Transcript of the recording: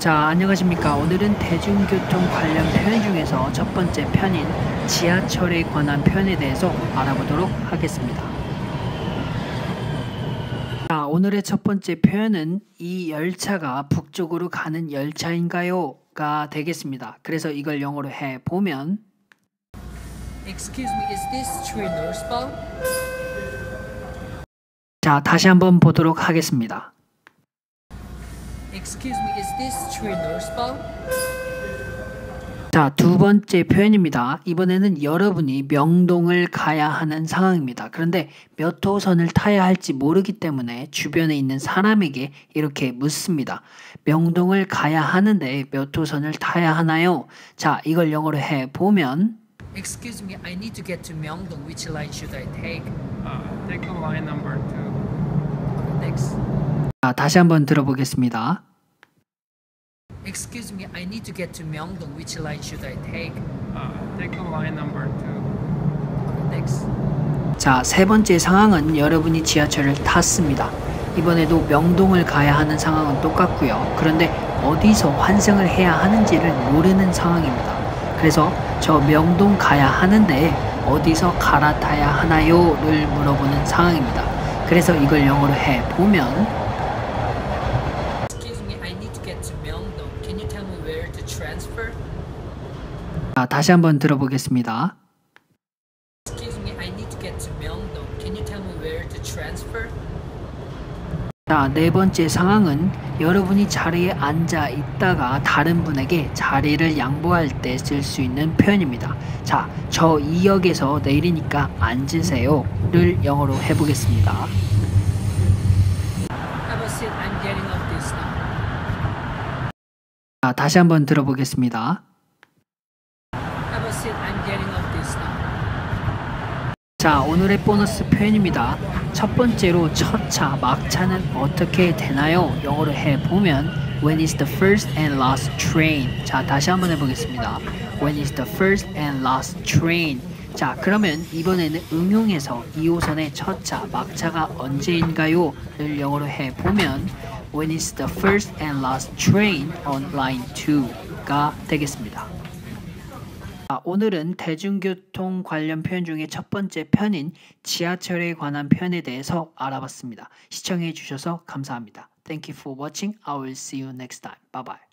자, 안녕하십니까. 오늘은 대중교통 관련 표현 중에서 첫 번째 편인 지하철에 관한 표현에 대해서 알아보도록 하겠습니다. 자, 오늘의 첫 번째 표현은 이 열차가 북쪽으로 가는 열차인가요? 가 되겠습니다. 그래서 이걸 영어로 해 보면 Excuse me, is this train northbound? 자, 다시 한번 보도록 하겠습니다. Excuse me, is this train northbound? 자, 두 번째 표현입니다. 이번에는 여러분이 명동을 가야 하는 상황입니다. 그런데 몇 호선을 타야 할지 모르기 때문에 주변에 있는 사람에게 이렇게 묻습니다. 명동을 가야 하는데 몇 호선을 타야 하나요? 자, 이걸 영어로 해 보면 Excuse me, I need to get to Myeongdong. Which line should I take? Uh, take the line number two. Okay, thanks. 자, 다시 한번 들어보겠습니다. Excuse me, I need to get to Myeongdong. Which line should I take? Uh, take the line number two. Okay, thanks. 자, 세 번째 상황은 여러분이 지하철을 탔습니다. 이번에도 명동을 가야 하는 상황은 똑같고요. 그런데 어디서 환승을 해야 하는지를 모르는 상황입니다. 그래서 저 명동 가야 하는데 어디서 갈아타야 하나요?를 물어보는 상황입니다. 그래서 이걸 영어로 해 보면 transfer? 자, 다시 한번 들어보겠습니다. Excuse me, I need to get to Myeongdong. Can you tell me where to transfer? 자, 네 번째 상황은 여러분이 자리에 앉아 있다가 다른 분에게 자리를 양보할 때 쓸 수 있는 표현입니다. 자, 저이 역에서 내리니까 앉으세요를 영어로 해보겠습니다. Have a seat. I'm getting off this now. 자, 다시 한번 들어보겠습니다. 자, 오늘의 보너스 표현입니다. 첫 번째로 첫 차, 막차는 어떻게 되나요? 영어로 해보면 When is the first and last train? 자, 다시 한번 해보겠습니다. When is the first and last train? 자, 그러면 이번에는 응용해서 2호선의 첫 차, 막차가 언제인가요? 를 영어로 해보면 When is the first and last train on line 2가 되겠습니다. 아, 오늘은 대중교통 관련 표현 중에 첫 번째 편인 지하철에 관한 표현에 대해서 알아봤습니다. 시청해 주셔서 감사합니다. Thank you for watching. I will see you next time. Bye bye.